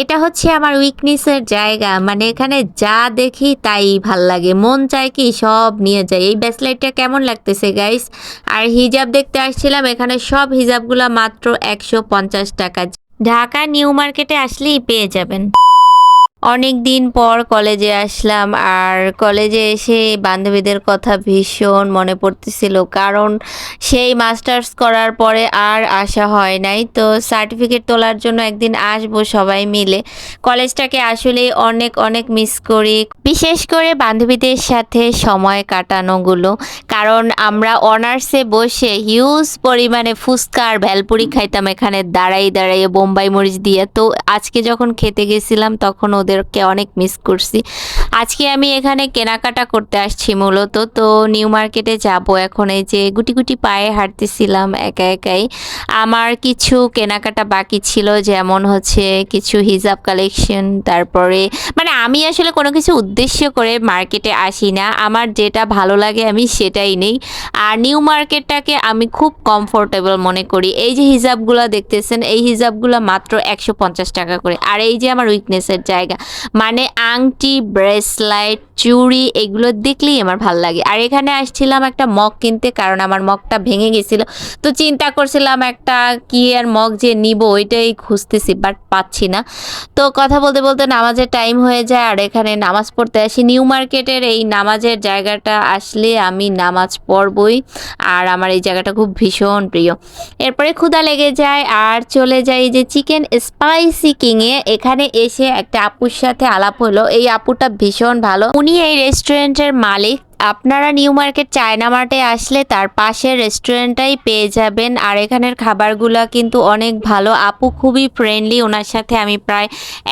এটা হচ্ছে আমার উইকনেসের জায়গা। মানে এখানে যা দেখি তাই ভালো লাগে। মন চায় কি সব নিয়ে যায় এই ব্যাসলাইটটা কেমন লাগতেছে গাইস আর হিজাব দেখতে আসছিলাম, এখানে সব হিজাবগুলো মাত্র একশো পঞ্চাশ টাকা। ঢাকা নিউ মার্কেটে আসলেই পেয়ে যাবেন। অনেক দিন পর কলেজে আসলাম আর কলেজে এসে বান্ধবীদের কথা ভীষণ মনে পড়তেছিল। কারণ সেই মাস্টার্স করার পরে আর আসা হয় নাই। তো সার্টিফিকেট তোলার জন্য একদিন আসব সবাই মিলে। কলেজটাকে আসলে অনেক অনেক মিস করি। বিশেষ করে বান্ধবীদের সাথে সময় কাটানোগুলো। কারণ আমরা অনার্সে বসে হিউজ পরিমাণে ফুচকা আর ভেলপুরি খাইতাম এখানে দাঁড়াই দাঁড়াইয়ে বোম্বাই মরিচ দিয়ে। তো আজকে যখন খেতে গেছিলাম তখন ওদেরকে অনেক মিস করছি। আজকে আমি এখানে কেনাকাটা করতে আসছি মূলত। তো নিউ মার্কেটে যাব এখন এই যে গুটি গুটি পায়ে হাঁটতেছিলাম একা একাই। আমার কিছু কেনাকাটা বাকি ছিল যেমন হচ্ছে কিছু হিজাব কালেকশন তারপরে মানে আমি আসলে কোনো কিছু উদ্দেশ্য করে মার্কেটে আসি না। আমার যেটা ভালো লাগে আমি সেটাই নেই। আর নিউ মার্কেটটাকে আমি খুব কমফোর্টেবল মনে করি। এই যে হিজাবগুলো দেখতেছেন, এই হিজাবগুলো মাত্র একশো পঞ্চাশ টাকা করে। আর এই যে আমার উইকনেসের জায়গা মানে আংটি ব্রেসলাইট চুড়ি, এগুলো দেখলেই আমার ভালো লাগে। আর এখানে আসছিলাম একটা মগ কিনতে, কারণ আমার মগটা ভেঙে গেছিল। তো চিন্তা করছিলাম একটা কি আর মগ যে নিব, ওইটাই খুঁজতেছি বাট পাচ্ছি না। তো কথা বলতে বলতে নামাজের টাইম হয়ে যায়, আর এখানে নামাজ পড়তে আসি। নিউ মার্কেটের এই নামাজের জায়গাটা আসলে আমি নামাজ পড়বই। আর আমার এই জায়গাটা খুব ভীষণ প্রিয়। এরপরে ক্ষুদা লেগে যায় আর চলে যাই যে চিকেন স্পাইসি কিংয়ে। এখানে এসে একটা আপুর সাথে আলাপ হলো। এই আপুটা ভীষণ ভালো। উনি এই রেস্টুরেন্টের মালিক। আপনারা নিউ মার্কেট চায়না মার্টে আসলে তার পাশের রেস্টুরেন্টটাই পেয়ে যাবেন। আর এখানের খাবারগুলো কিন্তু অনেক ভালো। আপু খুবই ফ্রেন্ডলি ওনার সাথে আমি প্রায়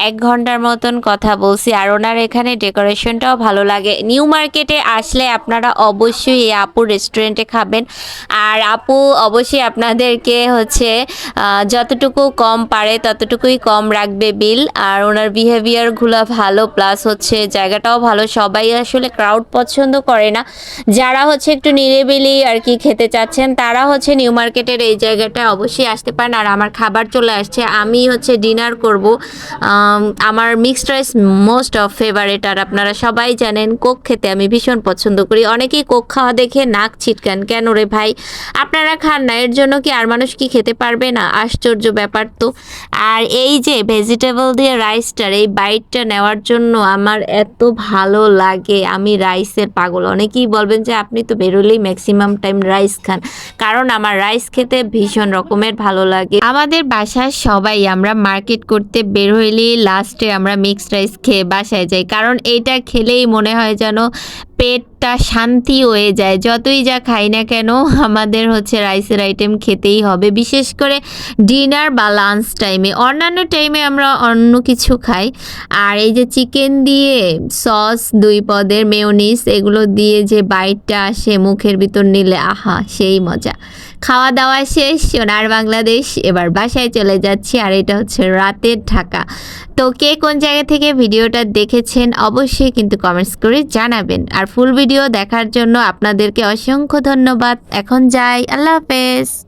এক ঘণ্টার মতন কথা বলছি। আর ওনার এখানে ডেকোরেশনটাও ভালো লাগে। নিউ মার্কেটে আসলে আপনারা অবশ্যই এই আপুর রেস্টুরেন্টে খাবেন। আর আপু অবশ্যই আপনাদেরকে হচ্ছে যতটুকু কম পারে ততটুকুই কম রাখবে বিল। আর ওনার বিহেভিয়ারগুলো ভালো প্লাস হচ্ছে জায়গাটাও ভালো। সবাই আসলে ক্রাউড পছন্দ করে। না। যারা হচ্ছে একটু নিরিবিলি আর কি খেতে চাচ্ছেন তারা হচ্ছে নিউ মার্কেটের এই জায়গাটায় অবশ্যই আসতে পারেন। আর আমার খাবার চলে আসছে আমি হচ্ছে ডিনার করব। আম, আমার mixed rice most of favourite আর আপনারা সবাই জানেন কোক খেতে আমি ভীষণ পছন্দ করি। অনেকেই কোক খাওয়া দেখে নাক ছিটকান কেন রে ভাই? আপনারা খান না এর জন্য কি আর মানুষ কি খেতে পারবে না? আশ্চর্য ব্যাপার তো। আর এই যে ভেজিটেবল দিয়ে রাইসটার এই বাইটটা নেওয়ার জন্য আমার এত ভালো লাগে। আমি রাইসের পাগল অনেকেই বলবেন যে আপনি তো বেরোলেই ম্যাক্সিমাম টাইম রাইস খান। কারণ আমার রাইস খেতে ভীষণ রকমের ভালো লাগে। আমাদের বাসার সবাই আমরা মার্কেট করতে বের হইলেই লাস্টে আমরা মিক্সড রাইস খেয়ে বাসায় যাই। কারণ এটা খেলেই মনে হয় যেন পেটটা শান্তি হয়ে যায়। যতই যা খাই না কেন, আমাদের হচ্ছে রাইসের আইটেম খেতেই হবে। বিশেষ করে ডিনার বা লাঞ্চ টাইমে অন্যান্য টাইমে আমরা অন্য কিছু খাই। আর এই যে চিকেন দিয়ে সস দুই পদের মেয়নিস এগুলো দিয়ে যে বাইটটা আসে মুখের ভিতর নিলে, আহা, সেই মজা। খাওয়া দাওয়া শেষ, সোনার বাংলাদেশ, এবার বাসায় চলে যাচ্ছি, আর এটা হচ্ছে রাতের ঢাকা। তো কে কোন জায়গা থেকে ভিডিওটা দেখেছেন অবশ্যই কিন্তু কমেন্টস করে জানাবেন। আর ফুল ভিডিও দেখার জন্য আপনাদেরকে অসংখ্য ধন্যবাদ। এখন যাই, আল্লাহ হাফেজ।